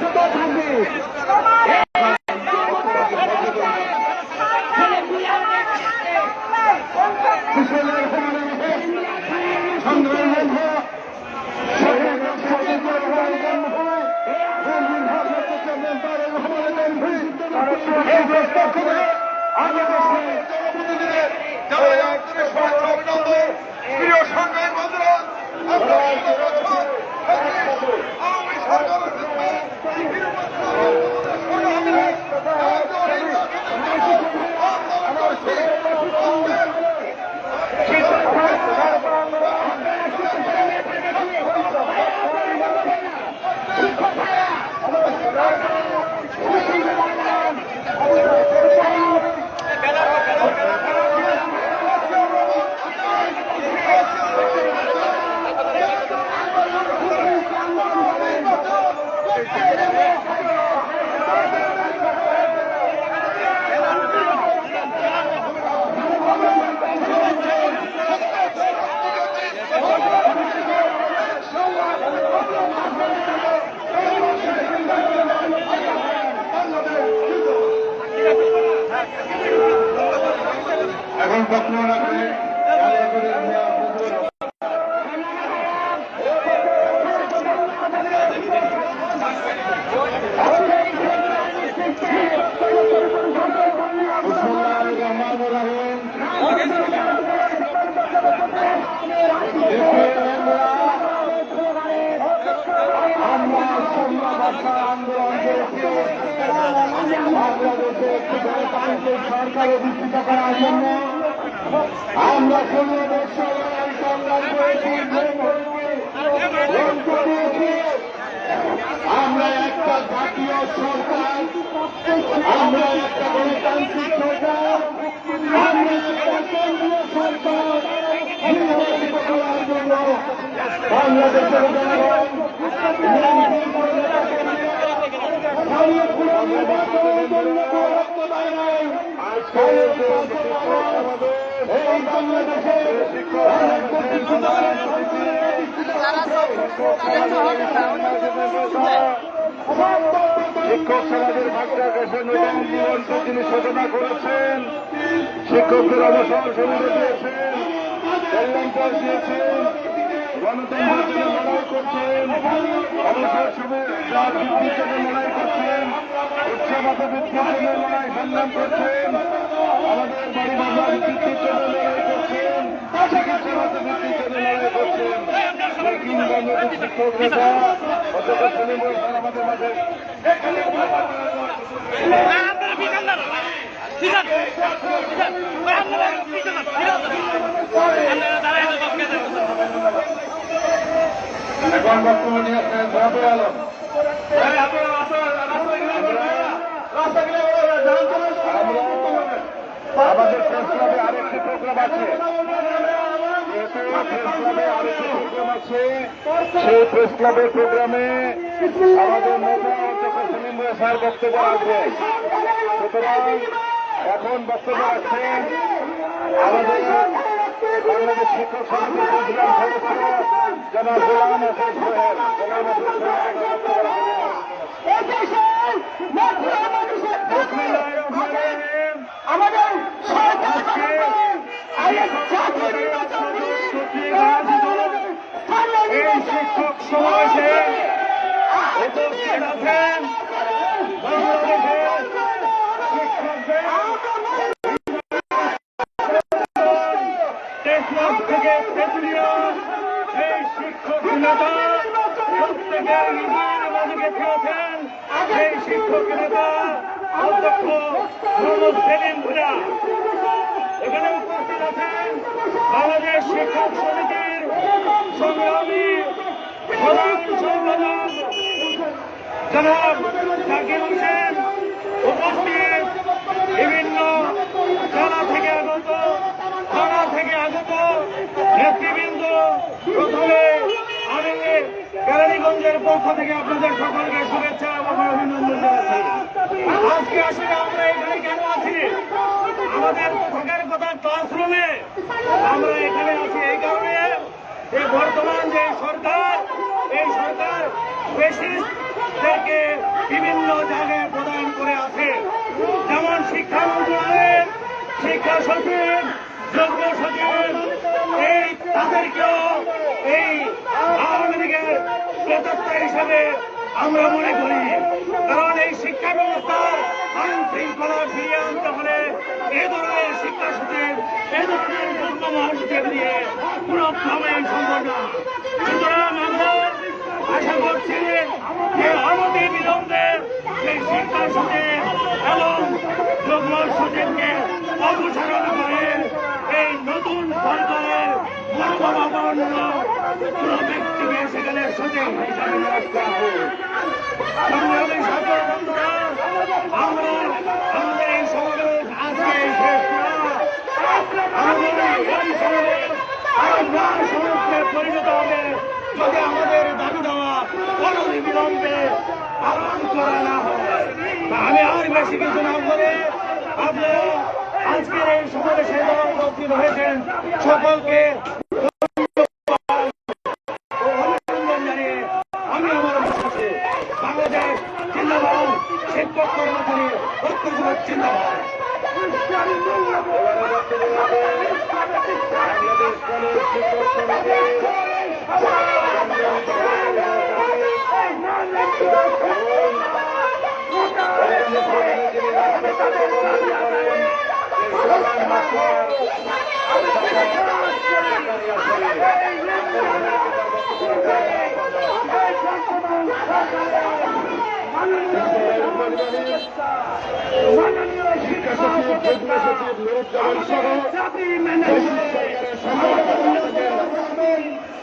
ভবিষ্যৎ থাকবে। সংগ্রামের মধ্যে শহীদ শহীদ জন্ম হয় এই প্রস্তাব থেকে বাংলাদেশের জনপ্রতিনিধিদের যারা একজনের সমাজ অভিনন্দন প্রিয় সংগ্রামী বন্ধুরা আপনারা আওয়ামী সরকারের এখন বক্তব্য রাখবে কালিয়াগঞ্জের মিয়া ফজলুর রহমান। বিসমিল্লাহির রহমানির রহিম। দেখুন আমরা আমরা সংবাদদাতা আন্দোলন করেছি বাংলাদেশে একটি গণতান্ত্রিক করার জন্য আমরা ষোলো বছর সংগ্রাম করেছি। আমরা একটা জাতীয় সরকার, আমরা একটা গণতান্ত্রিক সরকার, আমরা একটা কেন্দ্রীয় সরকার বাংলাদেশের জন্য। এই জনগণের সংগ্রামে শিক্ষক সমাজের ভাগটা গেছেন এবং জীবনকে তিনি সাধনা করেছেন। শিক্ষকদের অবসর সুবিধা দিয়েছেন। কল্যাণকর দিয়েছেন। গণতন্ত্রের জন্য লড়াই করছেন। অবসর সুবিধা বৃদ্ধির জন্য লড়াই করছেন। উচ্চমাতা বৃদ্ধির জন্য লড়াই সংগ্রাম করছেন। আমাদের বাড়ি বাজার রহমান আমাদের মাঝে এখন বক্তব্য নিয়ে আসছেন আলম আমাদের প্রেস ক্লাবে আরেকটি প্রোগ্রাম আছে সেই প্রেস ক্লাবের প্রোগ্রামে আমাদের নেতা অধ্যক্ষ ভাই স্যার বক্তব্য রাখবে সুতরাং এখন বক্তব্য রাখছেন আমাদের বাংলাদেশ শিক্ষক সমিতির গোলাম গোলাম টেকনাফ থেকে তেতুলিয়া এই শিক্ষক নেতা প্রত্যেকের মাঝে গেছে আছেন সেই শিক্ষক জনাব জাকির হোসেন। নেতৃবৃন্দ, প্রথমে আমি কেরানীগঞ্জের পক্ষ থেকে আপনাদের সকলকে শুভেচ্ছা এবং অভিনন্দন জানাচ্ছি। আজকে আসলে আমরা এখানে কেন আছি? আমাদের থাকার কথা ক্লাসরুমে আমরা এখানে আছি এই কারণে যে বর্তমান যে সরকার, এই সরকার শিক্ষকদেরকে বিভিন্ন জায়গায় প্রদান করে আছে। যেমন শিক্ষা মন্ত্রণালয়ের শিক্ষা সচিব যুগ্ম সচিব, এই তাদেরকেও এই আওয়ামী লীগের প্রদত্ত হিসাবে আমরা মনে করি। কারণ এই শিক্ষা ব্যবস্থার আইন শৃঙ্খলা ফিরিয়ে আনতে হলে এ ধরনের শিক্ষা সচিব এ ধরনের যুগ্ম মহাসচিব নিয়ে কোনোভাবেই সম্ভব না। সুতরাং আমরা আশা করছি যে অনতি বিলম্বে সেই শিক্ষা সচিব এবং যুগ্ম সচিবকে অপসারণ করে সরকারের মনোভাবাপন্ন কোন ব্যক্তিকে সেখানে হোক সংগ্রামী আমরা আমাদের এই সমাবেশ আজকে শেষ করা। আমাদের এই সমাবেশ যদি আমাদের দাবি দেওয়া অনতি বিলম্বে পালন করা না হয়। আমি আর বেশি কিছু না করে আপনারা আজকের এই সমাবেশে যারা উপস্থিত হয়েছেন সকলকে বাংলাদেশ কলেজ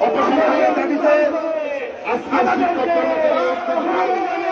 অপসারণের দাবিতে আজকে শিক্ষক কর্মচারী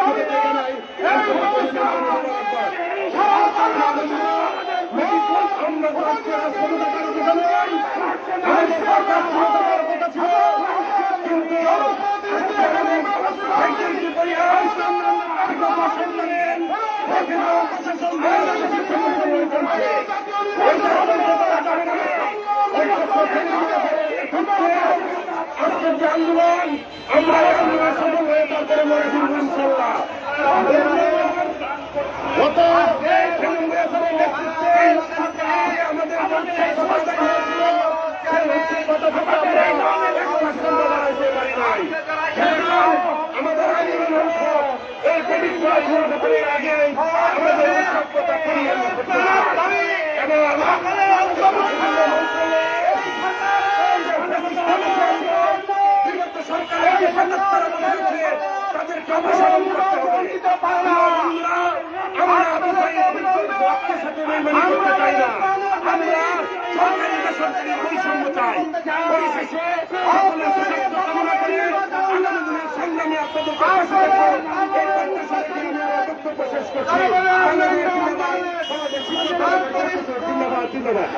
সমিতির পক্ষ থেকে জানাই আন্তরিক অভিনন্দন ও মোবারকবাদ। আমরা তো আজকে রাজপথে থাকার কথা নয় আমাদের সরকার ক্ষমতার কথা ছিল কিন্তু আজকে আমাদের সাইকেলটি পরিহার বিগত সরকারের বিভিন্ন প্রশাসন বাংলাদেশের সমর্থন করছে এটা আমাদের করা যাবে না অন্তত আজকের যে আন্দোলন আমরা আন্দোলন সফল হয়ে ইনশাল্লাহ আমাদের আমাদের আগে আমাদের সভ্যতা তাদেরকে অপসারণ করতে হবে। আমরা আপনার সাথে বেইমানি করতে চাই না। আমরা সরকারি বেসরকারি বৈষম্য চাই। পরিশেষে সকলের সুস্বাস্থ্য কামনা করে আগামী দিনের সংগ্রামে আপনাদের পাশে থাকব। এই প্রত্যাশা রেখে আমি আমার বক্তব্য শেষ করছি। বাংলাদেশ জিন্দাবাদ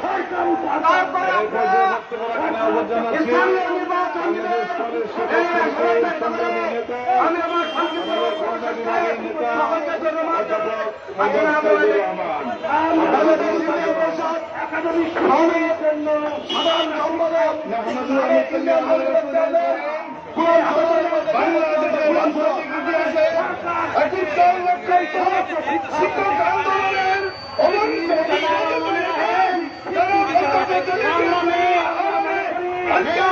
বাংলাদেশ কলেজ শিক্ষক সমিতির সংগ্রামী নেতা আমাদের খুলনা বিভাগের নেতা অধ্যাপক মোহাম্মদ সাইদুর রহমান বাংলাদেশ শিক্ষক পরিষদ একাডেমিক ভবনের জন্য সাধারণ সম্পাদক মাহমুদুর রহমান বাংলাদেশের রাজনৈতিক ইতিহাসে একুশশো লক্ষের শিক্ষক আন্দোলনের অনন্য যারা সংগ্রামে আজকে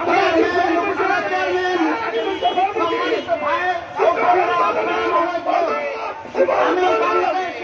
আমরা বিশ্বের ঘোষণা করলেন সম্মানিত ভাই আমি বাংলাদেশ